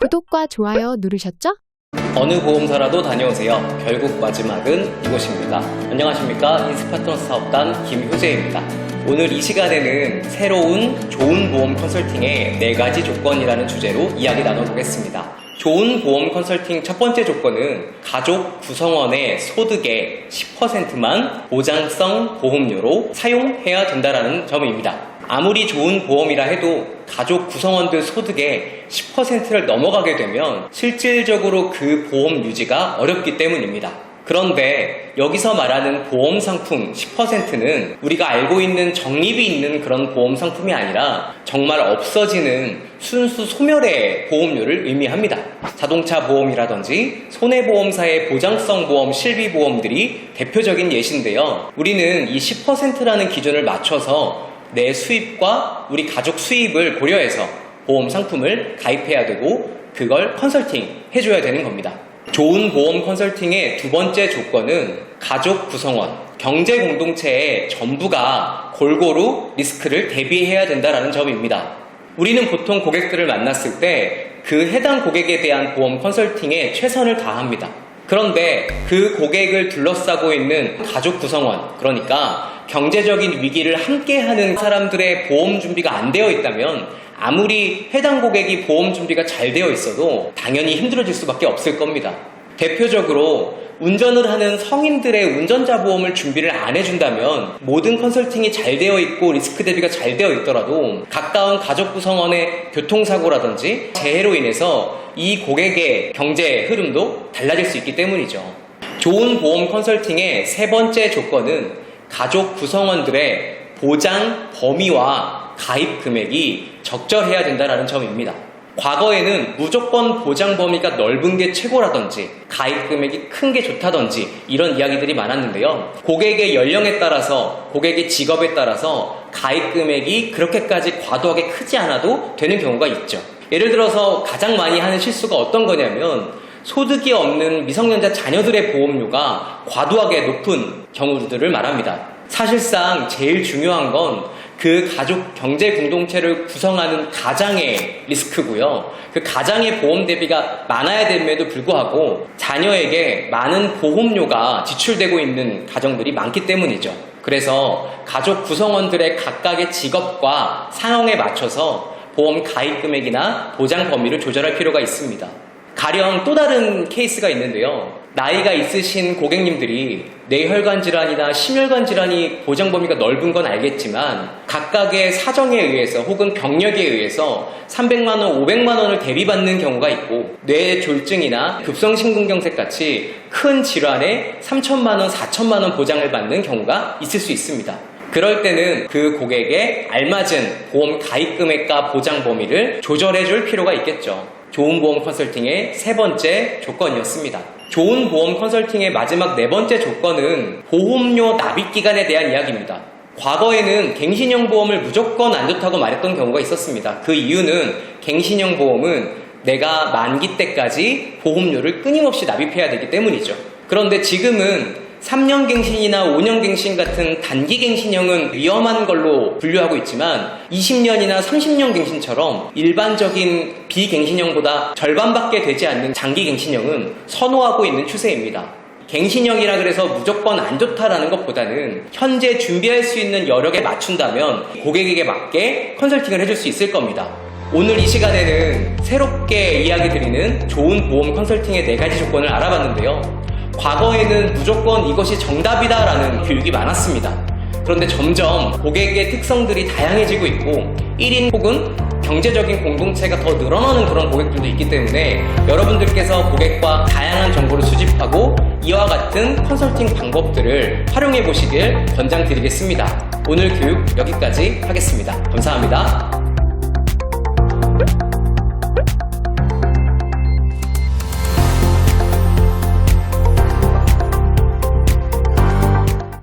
구독과 좋아요 누르셨죠? 어느 보험사라도 다녀오세요. 결국 마지막은 이곳입니다. 안녕하십니까. 인스파트너 사업단 김효재입니다. 오늘 이 시간에는 새로운 좋은 보험 컨설팅의 네 가지 조건이라는 주제로 이야기 나눠보겠습니다. 좋은 보험 컨설팅 첫 번째 조건은 가족 구성원의 소득의 10%만 보장성 보험료로 사용해야 된다는 점입니다. 아무리 좋은 보험이라 해도 가족 구성원들 소득의 10%를 넘어가게 되면 실질적으로 그 보험 유지가 어렵기 때문입니다. 그런데 여기서 말하는 보험 상품 10%는 우리가 알고 있는 적립이 있는 그런 보험 상품이 아니라 정말 없어지는 순수 소멸의 보험료를 의미합니다. 자동차 보험이라든지 손해보험사의 보장성 보험, 실비보험들이 대표적인 예시인데요. 우리는 이 10%라는 기준을 맞춰서 내 수입과 우리 가족 수입을 고려해서 보험 상품을 가입해야 되고 그걸 컨설팅 해줘야 되는 겁니다. 좋은 보험 컨설팅의 두 번째 조건은 가족 구성원, 경제 공동체의 전부가 골고루 리스크를 대비해야 된다는 점입니다. 우리는 보통 고객들을 만났을 때 그 해당 고객에 대한 보험 컨설팅에 최선을 다합니다. 그런데 그 고객을 둘러싸고 있는 가족 구성원, 그러니까 경제적인 위기를 함께하는 사람들의 보험 준비가 안 되어 있다면 아무리 해당 고객이 보험 준비가 잘 되어 있어도 당연히 힘들어질 수밖에 없을 겁니다. 대표적으로 운전을 하는 성인들의 운전자 보험을 준비를 안 해준다면 모든 컨설팅이 잘 되어 있고 리스크 대비가 잘 되어 있더라도 가까운 가족 구성원의 교통사고라든지 재해로 인해서 이 고객의 경제 흐름도 달라질 수 있기 때문이죠. 좋은 보험 컨설팅의 세 번째 조건은 가족 구성원들의 보장 범위와 가입 금액이 적절해야 된다는 점입니다. 과거에는 무조건 보장 범위가 넓은 게 최고라든지 가입 금액이 큰 게 좋다든지 이런 이야기들이 많았는데요. 고객의 연령에 따라서 고객의 직업에 따라서 가입 금액이 그렇게까지 과도하게 크지 않아도 되는 경우가 있죠. 예를 들어서 가장 많이 하는 실수가 어떤 거냐면 소득이 없는 미성년자 자녀들의 보험료가 과도하게 높은 경우들을 말합니다. 사실상 제일 중요한 건 그 가족 경제 공동체를 구성하는 가장의 리스크고요. 그 가장의 보험 대비가 많아야 됨에도 불구하고 자녀에게 많은 보험료가 지출되고 있는 가정들이 많기 때문이죠. 그래서 가족 구성원들의 각각의 직업과 상황에 맞춰서 보험 가입 금액이나 보장 범위를 조절할 필요가 있습니다. 가령 또 다른 케이스가 있는데요. 나이가 있으신 고객님들이 뇌혈관 질환이나 심혈관 질환이 보장 범위가 넓은 건 알겠지만 각각의 사정에 의해서 혹은 병력에 의해서 300만 원, 500만 원을 대비받는 경우가 있고 뇌졸중이나 급성심근경색 같이 큰 질환에 3천만 원, 4천만 원 보장을 받는 경우가 있을 수 있습니다. 그럴 때는 그 고객에 알맞은 보험 가입 금액과 보장 범위를 조절해 줄 필요가 있겠죠. 좋은 보험 컨설팅의 세 번째 조건이었습니다. 좋은 보험 컨설팅의 마지막 네 번째 조건은 보험료 납입 기간에 대한 이야기입니다. 과거에는 갱신형 보험을 무조건 안 좋다고 말했던 경우가 있었습니다. 그 이유는 갱신형 보험은 내가 만기 때까지 보험료를 끊임없이 납입해야 되기 때문이죠. 그런데 지금은 3년 갱신이나 5년 갱신 같은 단기 갱신형은 위험한 걸로 분류하고 있지만 20년이나 30년 갱신처럼 일반적인 비갱신형보다 절반밖에 되지 않는 장기 갱신형은 선호하고 있는 추세입니다. 갱신형이라 그래서 무조건 안 좋다라는 것보다는 현재 준비할 수 있는 여력에 맞춘다면 고객에게 맞게 컨설팅을 해줄 수 있을 겁니다. 오늘 이 시간에는 새롭게 이야기 드리는 좋은 보험 컨설팅의 네 가지 조건을 알아봤는데요. 과거에는 무조건 이것이 정답이다라는 교육이 많았습니다. 그런데 점점 고객의 특성들이 다양해지고 있고 1인 혹은 경제적인 공동체가 더 늘어나는 그런 고객들도 있기 때문에 여러분들께서 고객과 다양한 정보를 수집하고 이와 같은 컨설팅 방법들을 활용해 보시길 권장드리겠습니다. 오늘 교육 여기까지 하겠습니다. 감사합니다.